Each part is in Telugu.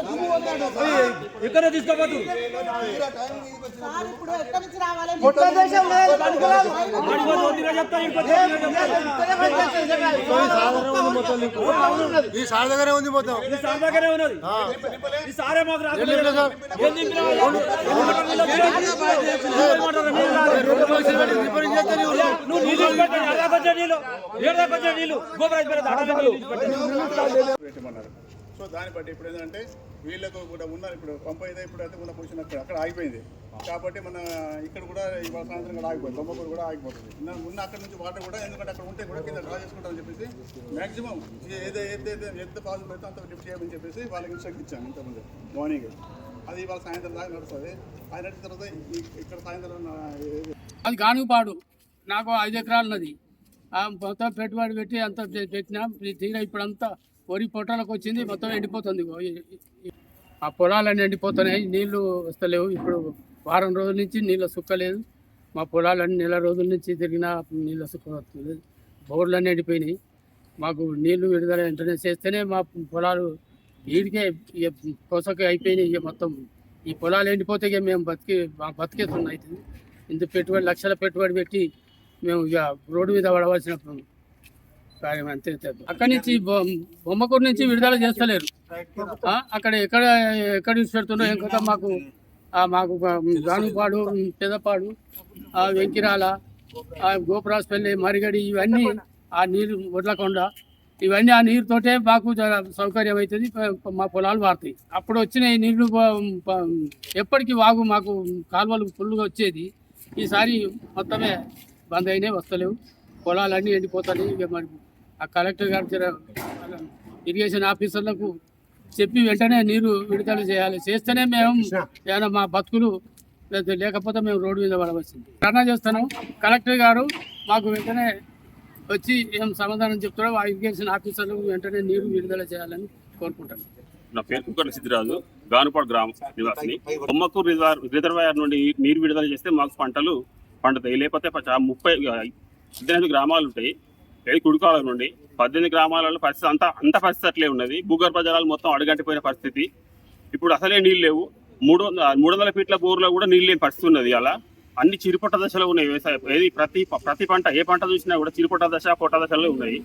ఇక్కడ తీసుకోపోతు సార్ ఇప్పుడు ఎక్కడి నుంచి రావాలి ఈ సార్ దగ్గరే ఉంది మొత్తం ఈ సార్ దగ్గరే ఉన్నది ఈ సారే మాకు రాదు ఏం దింపినా? రిపేరింగ్ చేస్తే నీవు నువ్వు నీళ్ళు గోపురాజ్ పెట్టమన్నారు సో దాన్ని బట్టి ఇప్పుడు ఏంటంటే వీళ్ళకు కూడా ఉన్నారు. ఇప్పుడు పంప్ అయితే ఇప్పుడు అయితే ఉన్న పొజిషన్ అక్కడ అక్కడ ఆగిపోయింది. కాబట్టి మన ఇక్కడ కూడా ఇవాళ సాయంత్రం కూడా ఆగిపోయింది. బొమ్మకూరు కూడా ఆగిపోతుంది. ఉన్న అక్కడ నుంచి వాటర్ కూడా ఎందుకంటే అక్కడ ఉంటే కూడా కింద డ్రా చేసుకుంటామని చెప్పేసి మాక్సిమం ఏదో ఏదైతే ఎంత పాజిబుల్ అయితే అంత లిఫ్ట్ చేయమని చెప్పేసి వాళ్ళకి ఇన్స్ట్రక్ట్ ఇచ్చాను ఇంతకుముందు మార్నింగ్ అది ఇవాళ సాయంత్రం దాకా నడుస్తుంది. అది నడిచిన తర్వాత ఇక్కడ సాయంత్రం అది కానుపాడు నాకు ఐదు ఎకరాలు ఉన్నది మొత్తం పెట్టుబడి పెట్టి అంత పెట్టినాం తీరా ఇప్పుడంతా వరి పొట్టాలకు వచ్చింది. మొత్తం ఎండిపోతుంది. ఆ పొలాలన్నీ ఎండిపోతున్నాయి. నీళ్ళు వస్తలేవు. ఇప్పుడు వారం రోజుల నుంచి నీళ్ళ సుక్కలేదు మా పొలాలన్నీ నెల రోజుల నుంచి తిరిగినా నీళ్ళ సుక్క వస్తుంది బోర్లన్నీ ఎండిపోయినాయి. మాకు నీళ్ళు విడుదల వెంటనే చేస్తేనే మా పొలాలు వీడికే ఇక అయిపోయినాయి. ఇక మొత్తం ఈ పొలాలు ఎండిపోతే ఇక మేము బతికి బతికేస్తున్నాయి ఇంత పెట్టుబడి లక్షల పెట్టుబడి పెట్టి మేము ఇక రోడ్డు మీద పడవలసిన కార్యం అంతే అక్కడి నుంచి బొమ్మకూరు నుంచి విడుదల చేస్తలేరు. అక్కడ ఎక్కడ ఎక్కడ నుంచి పెడుతుండో ఇంకా మాకు మాకు గానుపాడు పెదపాడు వెంకిరాల గోపురాజపల్లి మరిగడి ఇవన్నీ ఆ నీరు వడ్లకొండ ఇవన్నీ ఆ నీరుతోటే మాకు సౌకర్యం అవుతుంది మా పొలాలు వారుతాయి అప్పుడు వచ్చిన నీళ్ళు ఎప్పటికీ వాగు మాకు కాలువలు ఫుల్గా వచ్చేది. ఈసారి మొత్తమే బంద్ అయినాయి వస్తలేవు. పొలాలన్నీ ఎండిపోతాయి. ఇక మరి ఆ కలెక్టర్ గారు జర ఇరిగేషన్ ఆఫీసర్లకు చెప్పి వెంటనే నీరు విడుదల చేయాలి. చేస్తేనే మేము ఏమైనా మా బతుకులు లేకపోతే మేము రోడ్డు మీద పడవలసింది. ధర్నా చేస్తున్నాం కలెక్టర్ గారు మాకు వెంటనే వచ్చి ఏం సమాధానం చెప్తారో ఆ ఇరిగేషన్ ఆఫీసర్లకు వెంటనే నీరు విడుదల చేయాలని కోరుకుంటాను. నా పేరు కుక్కల సిద్ధిరాజు. గానుపాడు గ్రామం నివాసిని. బొమ్మకూరు రిజర్వ్ రిజర్వాయర్ నుండి నీరు విడుదల చేస్తే మాకు పంటలు పండుతాయి. లేకపోతే ముప్పై పద్దెనిమిది గ్రామాలు ఉంటాయి. ఏది కుడికాలం నుండి పద్దెనిమిది గ్రామాలలో పరిస్థితి అంతా అంత పరిస్థితి అట్లే ఉన్నది. భూగర్భ జలాలు మొత్తం అడగంటిపోయిన పరిస్థితి. ఇప్పుడు అసలే నీళ్ళు లేవు. మూడు వందల మూడు వందల ఫీట్ల బోర్లో కూడా నీళ్ళు లేని పరిస్థితి ఉన్నది అలా అన్ని చిరుపొట్ట దశలో ఉన్నాయి వ్యవసాయం ఏది ప్రతి ప్రతి పంట ఏ పంట చూసినా కూడా చిరుపట్ట దశ పొట్ట దశలో ఉన్నాయి.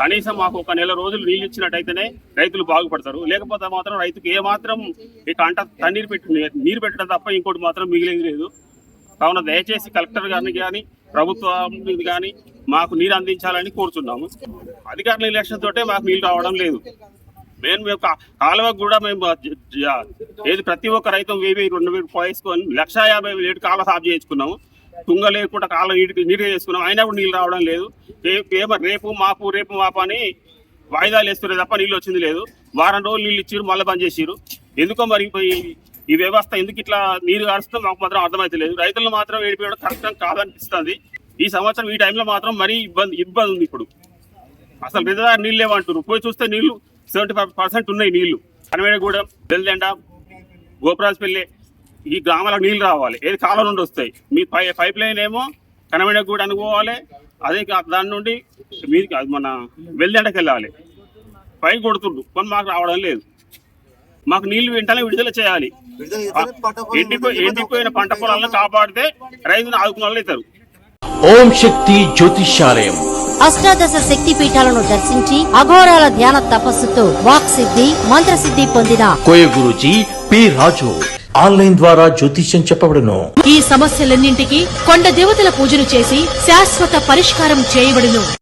కనీసం మాకు ఒక నెల రోజులు నీళ్ళు ఇచ్చినట్టయితేనే రైతులు బాగుపడతారు. లేకపోతే మాత్రం రైతుకు ఏ మాత్రం ఈ పంట తన్నీరు పెట్టి నీరు పెట్టడం తప్ప ఇంకోటి మాత్రం మిగిలేదు లేదు. కావున దయచేసి కలెక్టర్ గారిని కానీ ప్రభుత్వం కానీ మాకు నీరు అందించాలని కోరుతున్నాము అధికారుల ఎలక్షన్ తోటే మాకు నీళ్ళు రావడం లేదు. మేము మేము కాలువకు కూడా మేము ఏది ప్రతి ఒక్క రైతు వెయ్యి వెయ్యి రెండు వేలు పోయేసుకొని లక్ష యాభై వేలు ఏడు కాలువ సాఫ్ చేయించుకున్నాము. తుంగ లేకుండా కాలువ నీటి నీరు చేసుకున్నాం అయినా కూడా నీళ్ళు రావడం లేదు. రేపు ఏమో రేపు మాపు రేపు మాపు అని వాయిదాలు వేస్తున్నారు తప్ప నీళ్ళు వచ్చింది లేదు. వారం రోజులు నీళ్ళు ఇచ్చారు మళ్ళీ బంద్ చేసిరు. ఎందుకో మరి ఈ- వ్యవస్థ ఎందుకు ఇట్లా నీరు కారుస్తుందో మాకు మాత్రం అర్థమైతలేదు రైతులు మాత్రం ఏడిపోయడం కష్టం కాదనిపిస్తుంది. ఈ సంవత్సరం ఈ టైంలో మాత్రం మరీ ఇబ్బంది ఇబ్బంది ఉంది ఇప్పుడు. అసలు రిజర్వాయర్ నీళ్ళు లేవంటారు పోయి చూస్తే నీళ్ళు సెవెంటీ ఫైవ్ పర్సెంట్ ఉన్నాయి నీళ్ళు కనవేడగూడెం బెల్దండ గోపరాజపల్లి ఈ గ్రామాలకు నీళ్ళు రావాలి. ఏది కాలం నుండి వస్తాయి. మీ పై పైప్ లైన్ ఏమో కనవేడగూడెం అనుకోవాలి అదే కా- దాని నుండి మీది మన వెల్దెండకి వెళ్ళాలి. పై కొడుతుండ్రు. కొన్ని మాకు రావడం లేదు. మాకు నీళ్ళు వెంటనే విడుదల చేయాలి. ఎండిపోయిన పంట పొలాలను కాపాడితే రైతును ఆదుకున్న వాళ్ళు అవుతారు. ఓం శక్తి జ్యోతిష్యాలయం. అష్టాదశ శక్తి పీఠాలను దర్శించి అఘోరాల ధ్యాన తపస్సుతో వాక్ సిద్ధి మంత్రసిద్ధి పొందిన కోయ గురూజీ పి. రాజు ఆన్లైన్ ద్వారా జ్యోతిష్యం చెప్పబడును. ఈ సమస్యలన్నింటికి కొండ దేవతల పూజలు చేసి శాశ్వత పరిష్కారం చేయబడును.